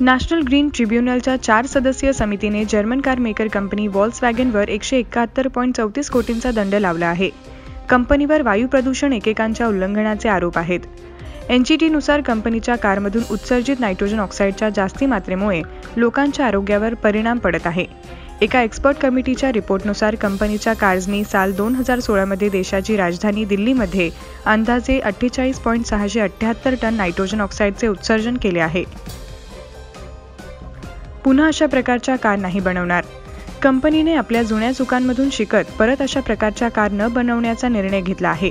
National green ट्रिब्युनलच्या चार सदस्यीय समितीने जर्मन कार मेकर कंपनी वॉल्स वॅगनवर एकशे एकाहत्तर पॉईंट चौतीस कोटींचा दंड लावला आहे. कंपनीवर वायू प्रदूषण एकेकांच्या उल्लंघनाचे आरोप आहेत. एनजीटीनुसार कंपनीच्या कारमधून उत्सर्जित नायट्रोजन ऑक्साईडच्या जास्ती मात्रेमुळे लोकांच्या आरोग्यावर परिणाम पडत आहे. एका एक्सपर्ट कमिटीच्या रिपोर्टनुसार कंपनीच्या कार्सनी साल दोन हजार सोळामध्ये देशाची राजधानी दिल्लीमध्ये अंदाजे अठ्ठेचाळीस पॉईंट सहाशे अठ्ठ्याहत्तर टन नायट्रोजन ऑक्साईडचे उत्सर्जन केले आहे. पुन्हा अशा प्रकारच्या कार नाही बनवणार. कंपनीने आपल्या जुन्या चुकांमधून शिकत परत अशा प्रकारच्या कार न बनवण्याचा निर्णय घेतला आहे.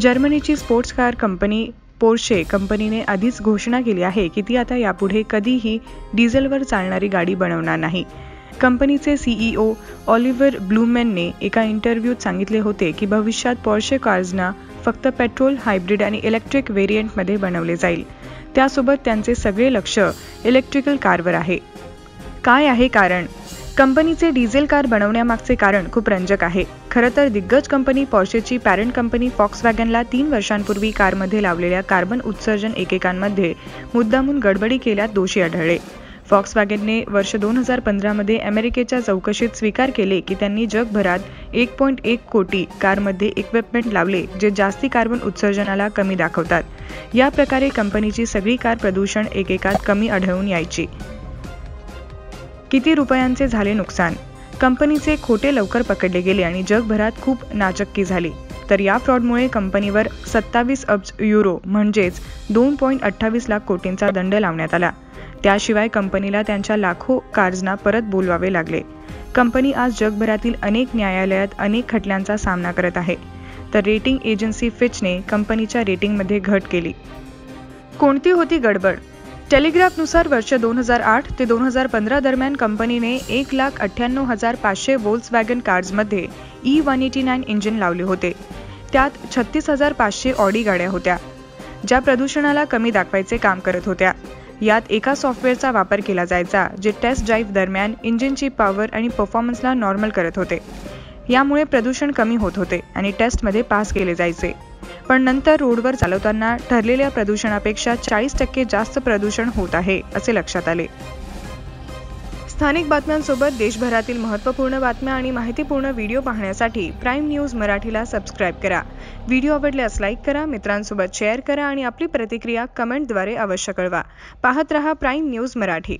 जर्मनीची स्पोर्ट्स कार कंपनी पोर्शे कंपनीने आधीच घोषणा केली आहे की ती आता यापुढे कधीही डिझेलवर चालणारी गाडी बनवणार नाही. कंपनीचे सीईओ ऑलिव्हर ब्लूमॅनने एका इंटरव्ह्यूत सांगितले होते की भविष्यात पॉर्शे कार्सना फक्त पेट्रोल हायब्रिड आणि इलेक्ट्रिक व्हेरियंटमध्ये बनवले जाईल. त्यासोबत त्यांचे सगळे लक्ष इलेक्ट्रिकल कारवर आहे. काय आहे कारण? कंपनीचे डिझेल कार बनवण्यामागचे कारण खूप रंजक आहे. खरं तर दिग्गज कंपनी पॉर्शेची पॅरेंट कंपनी फॉक्स वॅगनला तीन वर्षांपूर्वी कारमध्ये लावलेल्या कार्बन उत्सर्जन एकेकांमध्ये मुद्दामून गडबडी केल्यात दोषी आढळले. फॉक्स वॅगनने वर्ष दोन हजार पंधरामध्ये अमेरिकेच्या चौकशीत स्वीकार केले की त्यांनी जगभरात एक पॉईंट एक कोटी कारमध्ये इक्विपमेंट लावले जे जास्ती कार्बन उत्सर्जनाला कमी दाखवतात. या प्रकारे कंपनीची सगळी कार प्रदूषण एकेकात कमी आढळून यायची. किती रुपयांचे झाले नुकसान? कंपनीचे खोटे लवकर पकडले गेले आणि जगभरात खूप नाचक्की झाली. तर या फ्रॉडमुळे कंपनीवर सत्तावीस अब्ज युरो म्हणजेच दोन पॉईंट अठ्ठावीस लाख कोटींचा दंड लावण्यात आला. त्याशिवाय कंपनीला त्यांच्या लाखो कार्जना परत बोलवावे लागले. कंपनी आज जगभरातील अनेक न्यायालयात अनेक खटल्यांचा सामना करत आहे. तर रेटिंग एजन्सी फिचने कंपनीच्या रेटिंगमध्ये घट केली. कोणती होती गडबड? टेलिग्राफनुसार वर्ष दोन हजार आठ ते दोन हजार पंधरा दरम्यान कंपनीने एक लाख अठ्ठ्याण्णव हजार पाचशे Volkswagen कार्ड्समध्ये E one eighty nine engine लावले होते. त्यात छत्तीस हजार पाचशे ऑडी गाड्या होत्या ज्या प्रदूषणाला कमी दाखवायचे काम करत होत्या. यात एका सॉफ्टवेअरचा वापर केला जायचा जे टेस्ट ड्राईव्ह दरम्यान इंजिनची पॉवर आणि परफॉर्मन्सला नॉर्मल करत होते. यामुळे प्रदूषण कमी होत होते आणि टेस्टमध्ये पास केले जायचे. पण नंतर रोडवर चालवताना ठरलेल्या प्रदूषणापेक्षा चाळीस टक्के जास्त प्रदूषण होत आहे असे लक्षात आले. स्थानिक बातम्यांसोबत देशभरातील महत्त्वपूर्ण बातम्या आणि माहितीपूर्ण व्हिडिओ पाहण्यासाठी प्राईम न्यूज मराठीला सबस्क्राईब करा. व्हिडिओ आवडल्यास लाईक करा मित्रांसोबत शेअर करा आणि आपली प्रतिक्रिया कमेंटद्वारे अवश्य कळवा. पाहत रहा प्राईम न्यूज मराठी.